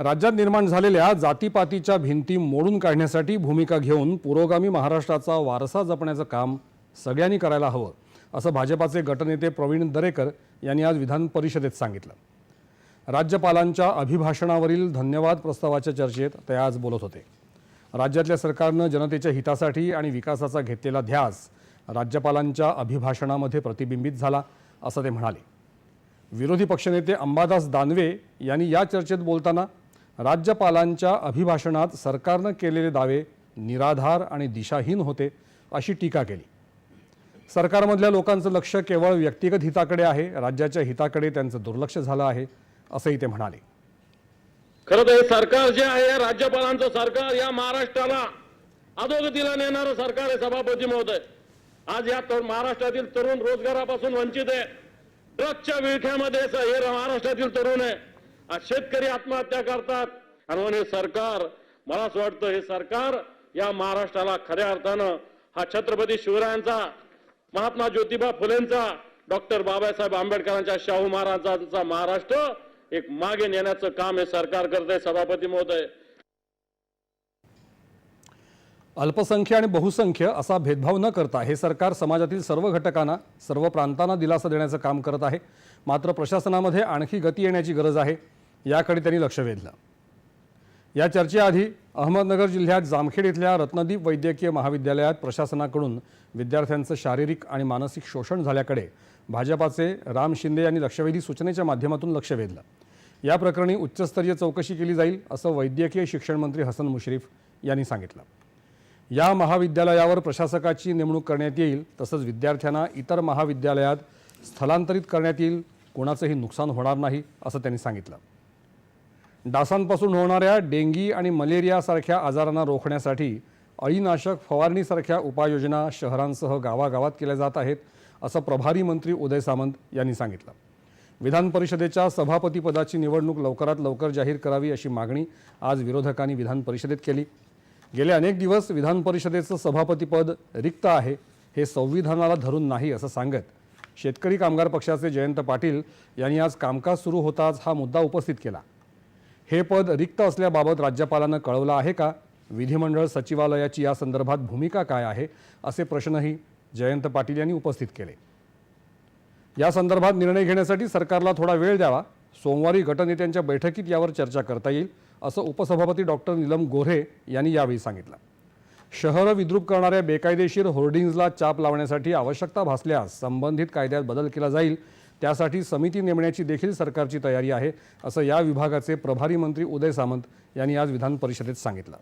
राज्यात निर्माण झालेल्या जातीपातीच्या भिंती मोडून काढण्यासाठी भूमिका घेऊन पुरोगामी महाराष्ट्राचा वारसा जपण्याचं काम सगळ्यांनी करायला हवं असं भाजपाचे गटनेते प्रवीण दरेकर यांनी आज विधान परिषदेत सांगितलं. राज्यपालांच्या अभिभाषणावरील धन्यवाद प्रस्तावाच्या चर्चेत ते आज बोलत होते. राज्यातल्या सरकारनं जनतेच्या हितासाठी आणि विकासाचा घेतलेला ध्यास राज्यपालांच्या अभिभाषणामध्ये प्रतिबिंबित झाला असं ते म्हणाले. विरोधी पक्षनेते अंबादास दानवे यांनी या चर्चेत बोलताना राज्यपालांच्या अभिभाषणात सरकारनं केलेले दावे निराधार आणि दिशाहीन होते अशी टीका केली. सरकारमधल्या लोकांचं लक्ष केवळ व्यक्तिगत हिताकडे आहे राज्याच्या हिताकडे त्यांचं दुर्लक्ष झालं आहे असंही ते म्हणाले. खरं तर हे सरकार जे आहे राज्यपालांचं सरकार या महाराष्ट्राला अधोगतीला नेणारं सरकार आहे सभापती महोदय. आज या तर महाराष्ट्रातील तरुण रोजगारापासून वंचित आहे. ड्रगच्या विळख्यामध्ये हे महाराष्ट्रातील तरुण आहे. आज शेतकरी आत्महत्या करतात. म्हणून हे सरकार मला असं वाटतं हे सरकार या महाराष्ट्राला खऱ्या अर्थानं हा छत्रपती शिवरायांचा महात्मा ज्योतिबा फुलेंचा डॉक्टर बाबासाहेब आंबेडकरांच्या शाहू महाराजांचा महाराष्ट्र एक मागे नेण्याचं काम हे सरकार करत आहे सभापती महोदय. अल्पसंख्य आणि बहुसंख्य असा भेदभाव न करता हे सरकार समाजातील सर्व घटकांना सर्व प्रांतांना दिलासा देण्याचं काम करत आहे. मात्र प्रशासनामध्ये आणखी गती येण्याची गरज आहे. याकडे त्यांनी लक्ष वेधलं. या चर्चेआधी अहमदनगर जिल्ह्यात जामखेड इथल्या रत्नदीप वैद्यकीय महाविद्यालयात प्रशासनाकडून विद्यार्थ्यांचं शारीरिक आणि मानसिक शोषण झाल्याकडे भाजपाचे राम शिंदे यांनी लक्षवेधी सूचनेच्या माध्यमातून लक्ष वेधलं. या प्रकरणी उच्चस्तरीय चौकशी केली जाईल असं वैद्यकीय शिक्षण मंत्री हसन मुश्रीफ यांनी सांगितलं. या महाविद्यालयावर प्रशासकाची नेमणूक करण्यात येईल तसंच विद्यार्थ्यांना इतर महाविद्यालयात स्थलांतरित करण्यात येईल कोणाचंही नुकसान होणार नाही असं त्यांनी सांगितलं. डासांपासून होणाऱ्या डेंगी आणि मलेरियासारख्या आजारांना रोखण्यासाठी अळीनाशक फवारणीसारख्या उपाययोजना शहरांसह गावागावात केल्या जात आहेत असं प्रभारी मंत्री उदय सामंत यांनी सांगितलं. विधान परिषदेच्या सभापतीपदाची निवडणूक लवकरात लवकर जाहीर करावी अशी मागणी आज विरोधकांनी विधान परिषदेत केली. गेले अनेक दिवस विधान परिषदेचं सभापतीपद रिक्त आहे हे संविधानाला धरून नाही असं सांगत शेतकरी कामगार पक्षाचे जयंत पाटील यांनी आज कामकाज सुरू होताच हा मुद्दा उपस्थित केला. हे पद रिक्त असल्याबाबत राज्यपालांना कळवलं आहे का? विधिमंडळ सचिवालयाची या संदर्भात भूमिका काय आहे? असे प्रश्नही जयंत पाटील यांनी उपस्थित केले. या संदर्भात निर्णय घेण्यासाठी सरकारला थोडा वेळ द्यावा. सोमवारी गटनेत्यांच्या बैठकीत यावर चर्चा करता येईल असं उपसभापती डॉक्टर नीलम गोऱ्हे यांनी यावेळी सांगितलं. शहरं विद्रूप करणाऱ्या बेकायदेशीर होर्डिंग्जला चाप लावण्यासाठी आवश्यकता भासल्यास संबंधित कायद्यात बदल केला जाईल त्यासाठी समिती नेमण्याची देखील सरकारची तयारी आहे असं या विभागाचे प्रभारी मंत्री उदय सामंत यांनी आज विधान परिषदेत सांगितलं.